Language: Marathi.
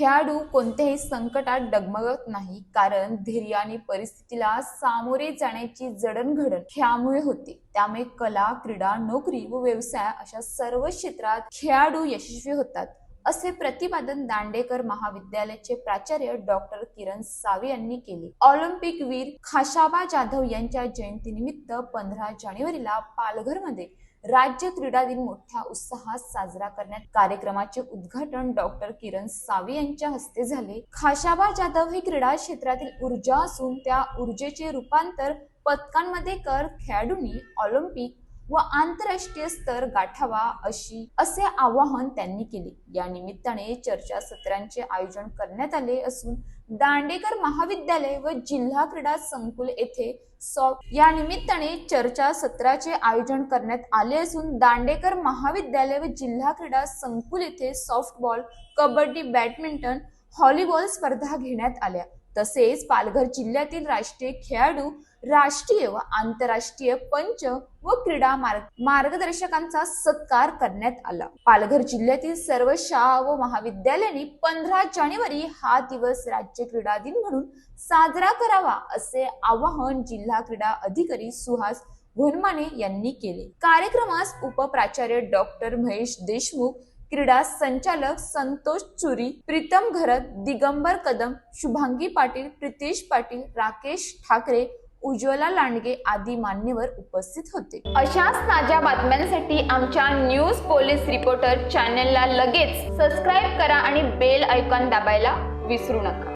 खेळाडू कोणत्याही संकटात डगमगत नाही कारण धैर्याने परिस्थितीला सामोरे जाण्याची जडणघडण खेळामुळे होते. त्यामुळे कला क्रीडा नोकरी व व्यवसाय अशा सर्व क्षेत्रात खेळाडू यशस्वी होतात. असे प्रतिपादन दांडेकर महाविद्यालयाचे प्राचार्य डॉक्टर किरण सावे यांनी केले. ऑलिम्पिक वीर खाशाबा जाधव यांच्या जयंतीनिमित्त पंधरा जानेवारीला पालघरमध्ये राज्य क्रीडा दिन मोठ्या उत्साहात साजरा करण्यात कार्यक्रमाचे उद्घाटन डॉक्टर किरण सावे यांच्या हस्ते झाले. खाशाबा जाधव हे क्रीडा क्षेत्रातील ऊर्जा असून त्या ऊर्जेचे रूपांतर पदकांमध्ये कर खेळाडूंनी ऑलिम्पिक व आंतरराष्ट्रीय स्तर गाठावा अशी असे आवाहन त्यांनी केले. या निमित्ताने चर्चासत्रांचे आयोजन करण्यात आले असून दांडेकर महाविद्यालय व जिल्हा क्रीडा संकुल येथे या निमित्ताने चर्चासत्राचे आयोजन करण्यात आले असून दांडेकर महाविद्यालय व जिल्हा क्रीडा संकुल येथे सॉफ्टबॉल कबड्डी बॅडमिंटन व्हॉलीबॉल स्पर्धा घेण्यात आल्या. तसेच पालघर जिल्ह्यातील राष्ट्रीय खेळाडू राष्ट्रीय व आंतरराष्ट्रीय पंच व क्रीडा मार्ग मार्गदर्शकांचा सत्कार करण्यात आला. पालघर जिल्ह्यातील सर्व शाळा व महाविद्यालयांनी पंधरा जानेवारी हा दिवस राज्य क्रीडा दिन म्हणून साजरा करावा असे आवाहन जिल्हा क्रीडा अधिकारी सुहास घोनमाने यांनी केले. कार्यक्रमास उपप्राचार्य डॉक्टर महेश देशमुख क्रीडा संचालक संतोष चुरी प्रीतम घरत दिगंबर कदम शुभांगी पाटील प्रितेश पाटील राकेश ठाकरे उज्ज्वला लांडगे आदी मान्यवर उपस्थित होते. अशाच ताज्या बातम्यांसाठी आमच्या न्यूज पोलीस रिपोर्टर चॅनेलला लगेच सबस्क्राईब करा आणि बेल आयकॉन दाबायला विसरू नका.